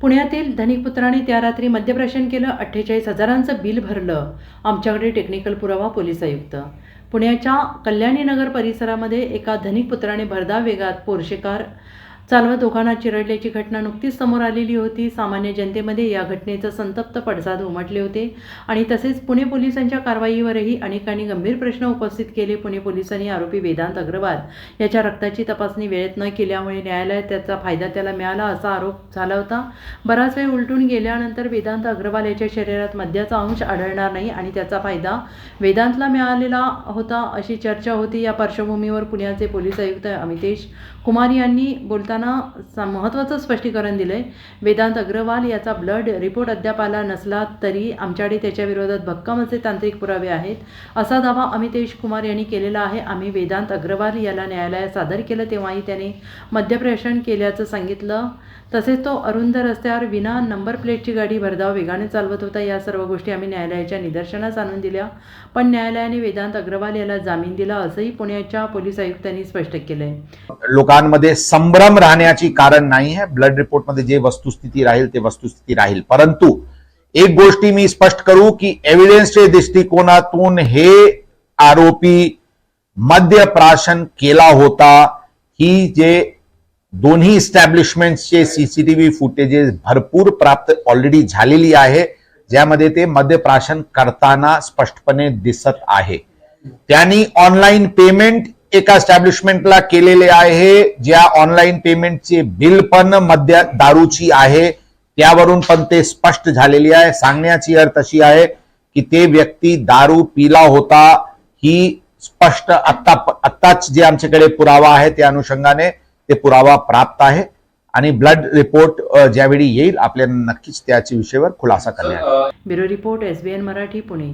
पुण्यातील धनिकपुत्राने त्या रात्री मद्यप्राशन केलं अठ्ठेचाळीस हजारांचं बिल भरलं. आमच्याकडे टेक्निकल पुरावा पोलीस आयुक्त. पुण्याच्या कल्याणीनगर परिसरामध्ये एका धनिक पुत्राने भरधाव वेगात पोर्शेकार चालवत दोघांना चिरडल्याची घटना नुकतीच समोर आलेली होती. सामान्य जनतेमध्ये या घटनेचं संतप्त पडसाद उमटले होते आणि तसेच पुणे पोलिसांच्या कारवाईवरही अनेकांनी गंभीर प्रश्न उपस्थित केले. पुणे पोलिसांनी आरोपी वेदांत अग्रवाल याच्या रक्ताची तपासणी वेळेत न केल्यामुळे न्यायालयात त्याचा फायदा त्याला मिळाला असा आरोप झाला होता. बराच वेळ उलटून गेल्यानंतर वेदांत अग्रवाल याच्या शरीरात मद्याचा अंश आढळणार नाही आणि त्याचा फायदा वेदांतला मिळालेला होता अशी चर्चा होती. या पार्श्वभूमीवर पुण्याचे पोलीस आयुक्त अमितेश कुमार यांनी बोलताना सा- महत्त्वाचं स्पष्टीकरण दिलंय. वेदांत अग्रवाल याचा ब्लड रिपोर्ट अद्याप आला नसला तरी आमच्याकडे त्याच्याविरोधात भक्कम असे तांत्रिक पुरावे आहेत. असा दावा अमितेश कुमार यांनी केलेला आहे. आम्ही वेदांत अग्रवाल याला न्यायालयात सादर केलं तेव्हाही त्याने मद्यप्राशन केल्याचं सांगितलं. तसेच तो अरुंद रस्त्यावर विना नंबर प्लेटची गाडी भरधाव वेगाने चालवत होता. या सर्व गोष्टी आम्ही न्यायालयाच्या निदर्शनास आणून दिल्या. पण न्यायालयाने वेदांत अग्रवाल याला जामीन दिला असंही पुण्याच्या पोलीस आयुक्तांनी स्पष्ट केलंय. लोकांमध्ये संभ्रम राहण्याची कारण नाही आहे. ब्लड रिपोर्टमध्ये जे वस्तुस्थिती राहील ते वस्तुस्थिती राहील. परंतु एक गोष्टी मी स्पष्ट करू की एव्हिडन्सच्या दृष्टिकोनातून हे आरोपी मद्यप्राशन केला होता. ही जे दोन्ही इस्टॅब्लिशमेंटचे सीसीटीव्ही फुटेजेस भरपूर प्राप्त ऑलरेडी झालेली आहे. ज्यामध्ये ते मद्यप्राशन करताना स्पष्टपणे दिसत आहे. त्यांनी ऑनलाईन पेमेंट एका एस्टॅब्लिशमेंटला केलेले आहे. ज्या ऑनलाईन पेमेंटचे बिल पण मध्य दारूची आहे. त्यावरून पण ते स्पष्ट झालेली आहे. सांगण्याची अर्थ अशी आहे की ते व्यक्ती दारू पिला होता ही स्पष्ट आत्ता आत्ताच जे आमच्याकडे पुरावा आहे त्या अनुषंगाने ते पुरावा प्राप्त आहे. आणि ब्लड रिपोर्ट ज्यावेळी येईल आपल्याला नक्कीच त्याच्या विषयावर खुलासा करण्यात bureau report S Marathi Pune.